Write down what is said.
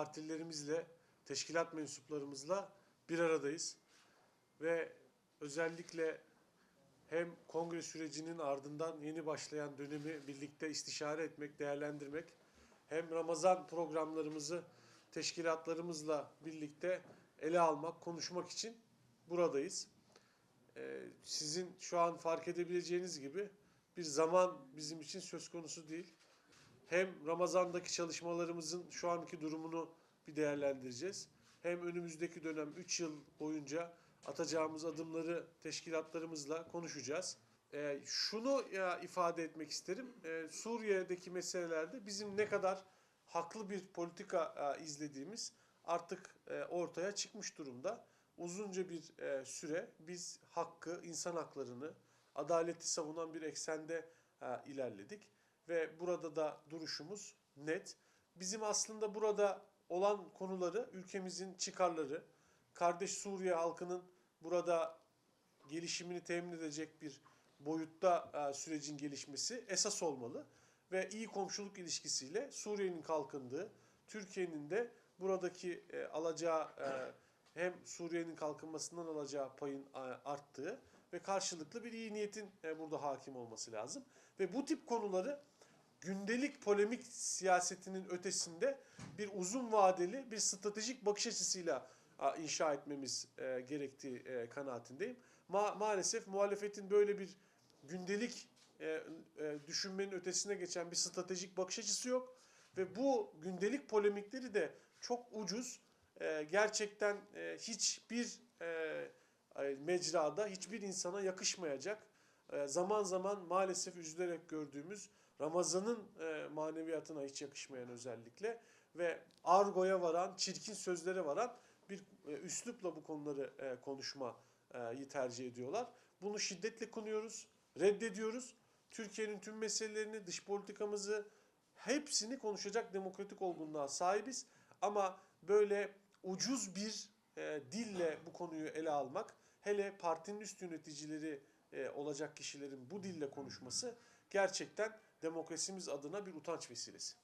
partilerimizle, teşkilat mensuplarımızla bir aradayız. Ve özellikle hem kongre sürecinin ardından yeni başlayan dönemi birlikte istişare etmek, değerlendirmek, hem Ramazan programlarımızı teşkilatlarımızla birlikte ele almak, konuşmak için buradayız. Ee, Sizin şu an fark edebileceğiniz gibi bir zaman bizim için söz konusu değil. Hem Ramazan'daki çalışmalarımızın şu anki durumunu bir değerlendireceğiz. Hem önümüzdeki dönem 3 yıl boyunca atacağımız adımları teşkilatlarımızla konuşacağız. Ee, şunu ya ifade etmek isterim. Ee, Suriye'deki meselelerde bizim ne kadar haklı bir politika e, izlediğimiz artık e, ortaya çıkmış durumda. Uzunca bir e, süre biz hakkı, insan haklarını, adaleti savunan bir eksende e, ilerledik ve burada da duruşumuz net. Bizim aslında burada olan konuları ülkemizin çıkarları, kardeş Suriye halkının burada gelişimini temin edecek bir boyutta e, sürecin gelişmesi esas olmalı ve iyi komşuluk ilişkisiyle Suriye'nin kalkındığı, Türkiye'nin de buradaki e, alacağı e, hem Suriye'nin kalkınmasından alacağı payın arttığı ve karşılıklı bir iyi niyetin burada hakim olması lazım. Ve bu tip konuları gündelik polemik siyasetinin ötesinde bir uzun vadeli bir stratejik bakış açısıyla inşa etmemiz e, gerektiği e, kanaatindeyim. Ma- maalesef muhalefetin böyle bir gündelik e, düşünmenin ötesine geçen bir stratejik bakış açısı yok ve bu gündelik polemikleri de çok ucuz, gerçekten hiçbir e, mecrada hiçbir insana yakışmayacak zaman zaman maalesef üzülerek gördüğümüz Ramazan'ın e, maneviyatına hiç yakışmayan özellikle ve argoya varan, çirkin sözlere varan bir e, üslupla bu konuları e, konuşmayı tercih ediyorlar. Bunu şiddetle kınıyoruz, reddediyoruz. Türkiye'nin tüm meselelerini, dış politikamızı hepsini konuşacak demokratik olgunluğa sahibiz. Ama böyle ucuz bir dille bu konuyu ele almak, hele partinin üst yöneticileri e, olacak kişilerin bu dille konuşması gerçekten demokrasimiz adına bir utanç vesilesi.